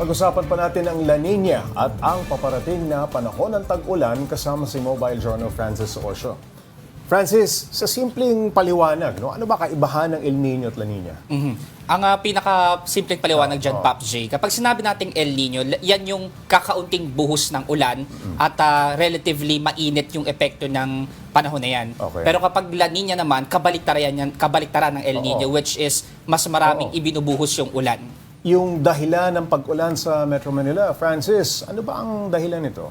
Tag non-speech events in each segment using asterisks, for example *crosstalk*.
Pag-usapan pa natin ang La Nina at ang paparating na panahon ng tag-ulan kasama si Mobile Journal Francis Osho. Francis, sa simpleng paliwanag, no, ano ba kaibahan ng El Nino at La Nina? Mhm. Ang ah, pinaka-simpleng paliwanag dyan, Pops J, kapag sinabi nating El Nino, yan yung kakaunting buhos ng ulan at ah, relatively mainit yung epekto ng panahon na yan. Okay. Pero kapag La Nina naman, kabaliktaran, yan, kabaliktaran ng El Nino, Oo. which is mas maraming Oo. ibinubuhos yung ulan. Yung dahilan ng pag-ulan sa Metro Manila, Francis, ano ba ang dahilan nito?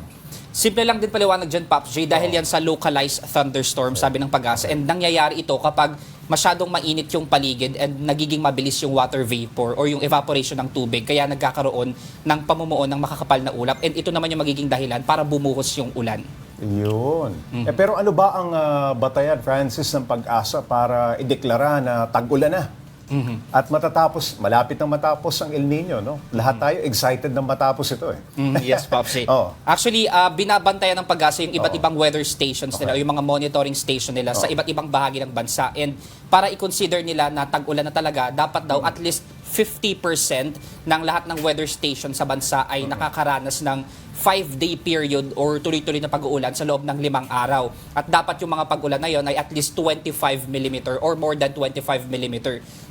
Simple lang din paliwanag dyan, Pops J, dahil yan sa localized thunderstorm, sabi ng pag-asa. And nangyayari ito kapag masyadong mainit yung paligid and nagiging mabilis yung water vapor or yung evaporation ng tubig. Kaya nagkakaroon ng pamumuo ng makakapal na ulap. And ito naman yung magiging dahilan para bumuhos yung ulan. Yun. Eh, pero ano ba ang ah, batayan, Francis, ng pag-asa para ideklara na tag-ulan na? At matatapos, malapit na matapos ang El Nino, no? Lahat tayo excited na matapos ito eh. Mm, yes, Pops J. Oo. Actually, ah, binabantayan ng pag-asa yung iba't Oo. ibang weather stations nila, yung mga monitoring station nila sa iba't ibang bahagi ng bansa. And para i-consider nila na tag-ulan na talaga, dapat daw at least 50% ng lahat ng weather station sa bansa ay nakakaranas ng 5-day period or tuloy-tuloy na pag-uulan sa loob ng limang araw. At dapat yung mga pag-ulan na yon ay at least 25 mm or more than 25 mm.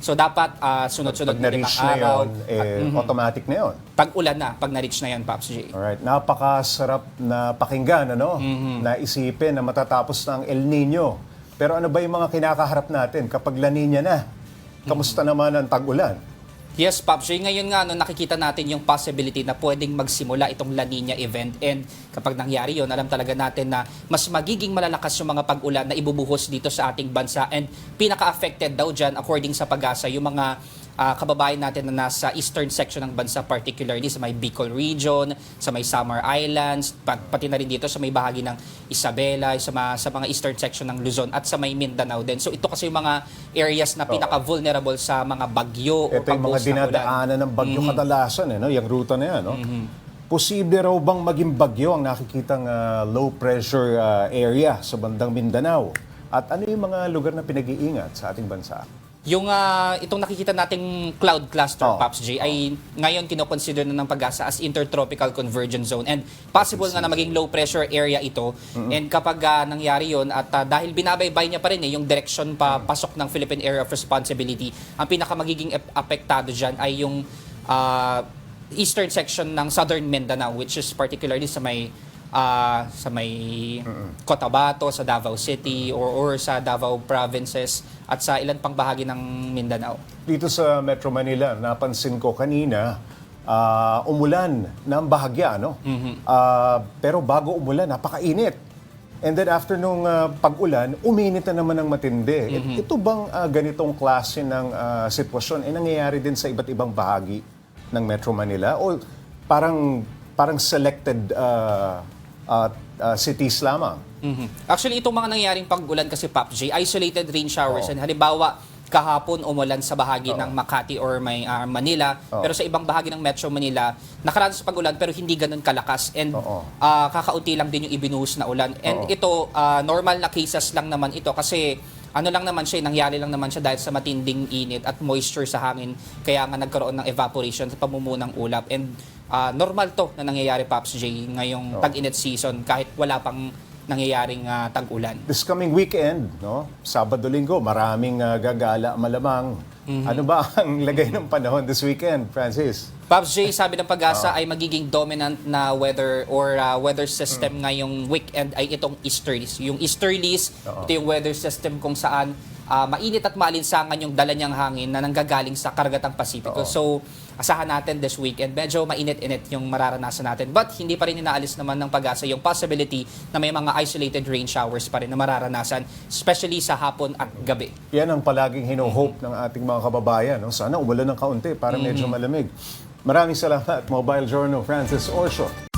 So dapat ah, sunod-sunod na limang na araw. yun, eh, automatic na yun. Tag-ulan na pag na-reach na yan, Pops J. Alright, napakasarap na pakinggan, ano? Na isipin na matatapos na ang El Nino. Pero ano ba yung mga kinakaharap natin kapag La Nina na? Kamusta naman ang tag-ulan? Yes, Pops. Ray, ngayon nga, no, nakikita natin yung possibility na pwedeng magsimula itong La Nina event. And kapag nangyari yun, alam talaga natin na mas magiging malalakas yung mga pag-ulan na ibubuhos dito sa ating bansa. And pinaka-affected daw dyan, according sa pag-asa, yung mga ah, kababayan natin na nasa eastern section ng bansa, particularly sa may Bicol region, sa may Samar Islands, pat- pati na rin dito sa may bahagi ng Isabela, sa mga, sa mga eastern section ng Luzon at sa may Mindanao din. So ito kasi yung mga areas na pinaka-vulnerable sa mga bagyo o Ito yung mga dinadaanan ng bagyo kadalasan, eh, no? yung ruta na yan. No? Posible raw bang maging bagyo ang nakikitang ah, low pressure ah, area sa bandang Mindanao? At ano yung mga lugar na pinag-iingat sa ating bansa? Yung ah, itong nakikita nating cloud cluster, Oh. Pops J, ay ngayon kinoconsider na ng pag-asa as intertropical convergence zone. And possible nga na maging low pressure area ito. And kapag ah, nangyari yon at ah, dahil binabaybay niya pa rin eh, yung direction pa pasok ng Philippine Area of Responsibility, ang pinaka magiging ep- apektado dyan ay yung ah, eastern section ng southern Mindanao, which is particularly sa may ah, sa may Cotabato, sa Davao City, or, or sa Davao provinces, at sa ilan pang bahagi ng Mindanao. Dito sa Metro Manila, napansin ko kanina, ah, umulan ng bahagya, no? Ah, pero bago umulan, napakainit. And then after nung ah, pag-ulan, uminit na naman ng matindi. Et- Ito bang ah, ganitong klase ng ah, sitwasyon ay nangyayari din sa iba't ibang bahagi ng Metro Manila? O parang parang selected ah, ah, ah, cities lamang? Mhm. Actually, itong mga nangyaring pag-ulan kasi, Pop J, isolated rain showers. And halimbawa, kahapon umulan sa bahagi ng Makati or may ah, Manila. Oo. Pero sa ibang bahagi ng Metro Manila, nakaranas sa pag-ulan pero hindi ganun kalakas. And Oo. ah, kakaunti lang din yung ibinuhos na ulan. And Oo. ito, ah, normal na cases lang naman ito kasi ano lang naman siya, nangyari lang naman siya dahil sa matinding init at moisture sa hangin. Kaya nga nagkaroon ng evaporation sa pamumuo ng ulap. And ah, normal to na nangyayari, Pops J, ngayong tag-init season kahit wala pang nangyayaring ah, tag-ulan. This coming weekend, no? Sabado-linggo, maraming ah, gagala malamang. Ano ba *laughs* ang lagay ng panahon this weekend, Francis? Pops J, sabi ng pag-asa ay magiging dominant na weather or ah, weather system ngayong weekend ay itong easterlies. Yung easterlies, Oo. ito yung weather system kung saan ah, mainit at maalinsangan yung dala niyang hangin na nanggagaling sa karagatang Pasipiko. Oo. So, asahan natin this weekend. Medyo mainit-init yung mararanasan natin. But hindi pa rin inaalis naman ng pag-asa yung possibility na may mga isolated rain showers pa rin na mararanasan, especially sa hapon at gabi. Yan ang palaging hino-hope ng ating mga kababayan. No? Sana umulan ng kaunti para medyo malamig. Maraming salamat, Mobile Journal Francis Orsho.